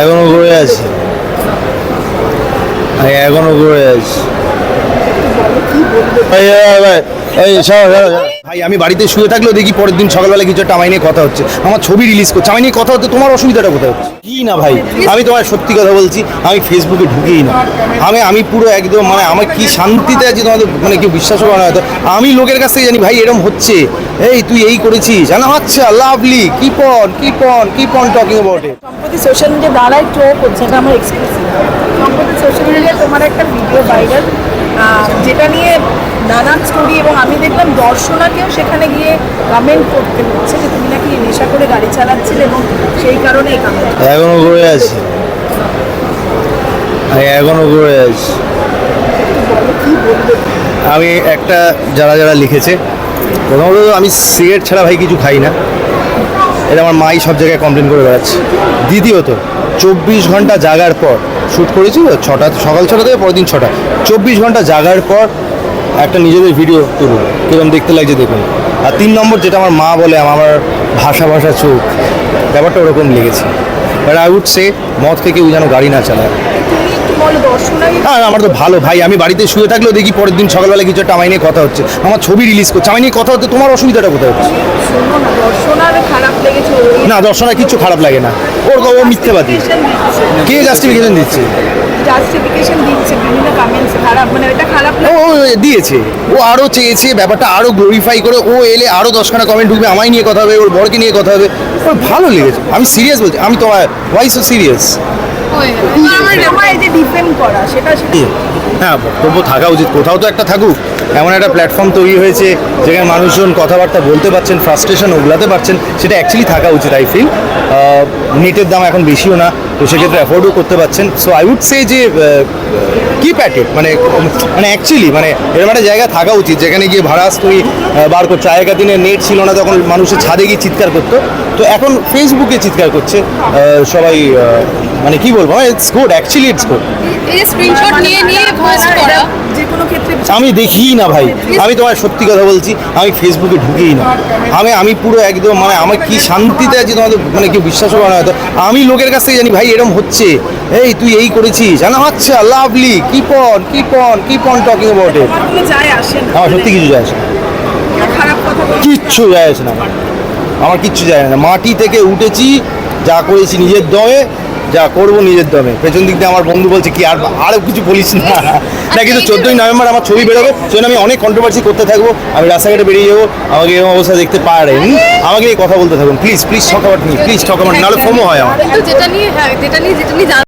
এখনও ঘুরে আছি। আমি এখনও ঘুরে আছি এই, এই, এই, এই, সরো, সরো, সরো। ভাই আমি বাড়িতে শুয়ে থাকলেও দেখি পরের দিন সকালবেলা কিছু একটা আমায় নিয়ে কথা হচ্ছে। আমার ছবি রিলিজ করছে। আমায় নিয়ে কথা হচ্ছে তোমার অসুবিধাটা কোথায় হচ্ছে? কি না ভাই? আমি তোমার সত্যি কথা বলছি আমি ফেসবুকে ঢুকেই না। আমি আমি পুরো একদম মানে আমার কি শান্তিতে আছি তোমাদের মানে কেউ বিশ্বাস করে না হয়তো। আমি লোকের কাছ থেকে জানি ভাই এরকম হচ্ছে। এই তুই এই করেছিস। জানা আচ্ছা lovely keep on keep on keep on talking about it সম্প্রতি সোশ্যাল মিডিয়া দ্বারাই ট্রো করছে এটা আমার এক্সক্লুসিভ সম্প্রতি সোশ্যাল মিডিয়ায় তোমার একটা ভিডিও ভাইরাল যেটা নিয়ে নানান স্টোরি এবং আমি দেখলাম দর্শনাকেও সেখানে গিয়ে কমেন্ট করতে হচ্ছে যে তুমি নাকি নেশা করে গাড়ি চালাচ্ছিলে এবং সেই কারণে কমেন্ট এখনও করে আছি। আমি এখনও করে আছি। আমি একটা যারা যারা লিখেছে, প্রথমত আমি সিগারেট ছাড়া ভাই কিছু খাই না। এটা আমার মাই সব জায়গায় কমপ্লেন করে বেড়াচ্ছে। দ্বিতীয়ত চব্বিশ ঘণ্টা জাগার পর শ্যুট করেছি তো ছটা সকাল ছটা থেকে পরের দিন ছটা। চব্বিশ ঘণ্টা জাগার পর একটা নিজেদের ভিডিও তুলব কীরকম দেখতে লাগছে দেখুন। আর তিন নম্বর যেটা আমার মা বলে আমার ভাষা ভাষা চোখ ব্যাপারটা ওরকম লেগেছে। বাট আই উড সে মদ থেকে কেউ যেন গাড়ি না চালায়। হ্যাঁ আমার তো ভালো ভাই আমি বাড়িতে শুয়ে থাকলেও দেখি পরের দিন সকালবেলা কিছু একটা আমায় নিয়ে কথা হচ্ছে। আমার ছবি রিলিজ করছে আমায় নিয়ে কথা হচ্ছে তোমার অসুবিধাটা কোথায় হচ্ছে? না দর্শনার কিচ্ছু খারাপ লাগে না। ওর ও মিথ্যেবাদী। কে জাস্টিফিকেশন দিচ্ছে? জাস্টিফিকেশন দিচ্ছে বিভিন্ন কমেন্টস খারাপ মানে এটা খারাপ ও ও দিয়েছে। ও আরও চেয়েছে ব্যাপারটা আরও গ্লোরিফাই করে ও এলে আরও দশখানা কমেন্ট ঢুকবে আমায় নিয়ে কথা হবে ওর বরকে নিয়ে কথা হবে। ওর ভালো লেগেছে। আমি সিরিয়াস বলছি আমি তোমার ওয়াইস সো সিরিয়াস হ্যাঁ বক্তব্য থাকা উচিত। কোথাও তো একটা থাকুক। এমন একটা প্ল্যাটফর্ম তৈরি হয়েছে যেখানে মানুষজন কথাবার্তা বলতে পারছেন ফ্রাস্ট্রেশন ওগুলাতে পারছেন, সেটা অ্যাকচুয়ালি থাকা উচিত আই ফিল নেটের দাম এখন বেশিও না, তো সেক্ষেত্রে অ্যাফোর্ডও করতে পারছেন। সো আই উড সে যে কিপ অ্যাট ইট মানে মানে অ্যাকচুয়ালি মানে এরকম একটা জায়গা থাকা উচিত, যেখানে গিয়ে ভাড়া তুমি বার করছ আগেকার দিনে নেট ছিল না, তখন মানুষের ছাদে গিয়ে চিৎকার করতো। তো এখন ফেসবুকে চিৎকার করছে সবাই মানে কি বলব it's good actually it's good এই স্ক্রিনশট নিয়ে নিয়ে পোস্ট করা। যে কোনো ক্ষেত্রে আমি দেখিই না ভাই আমি তোমার সত্যি কথা বলছি আমি ফেসবুকে ঢুকিই না। আমি আমি পুরো একদম মানে আমার কি শান্তিতে আছি তোমাদের মানে কেউ বিশ্বাস করে না হয়তো। আমি লোকের কাছ থেকে জানি ভাই এরকম হচ্ছে। এই তুই এই করেছিস। জানা আচ্ছা lovely keep on keep on keep on talking about it আমার সত্যি কিছু যায় আসে কিচ্ছু যায় আসে না। আমার। আমার কিচ্ছু যায় না। মাটি থেকে উঠেছি যা করেছি নিজের দমে যা করব নিজের দমে। পেছন দিক দিয়ে আমার বন্ধু বলছে কি আর আরও কিছু বলিস না। না কিন্তু চোদ্দোই নভেম্বর আমার ছবি বেরোবে সেজন্য আমি অনেক কন্ট্রোভার্সি করতে থাকব। আমি রাস্তাঘাটে বেরিয়ে যাব আমাকে এরকম অবস্থা দেখতে পারেন আমাকে এই কথা বলতে থাকুন। প্লিজ প্লিজ ঠকাবার নিয়ে প্লিজ ঠকাবার নাহলে ফোমো হয় আমার। যেটা নিয়ে যেটা নিয়ে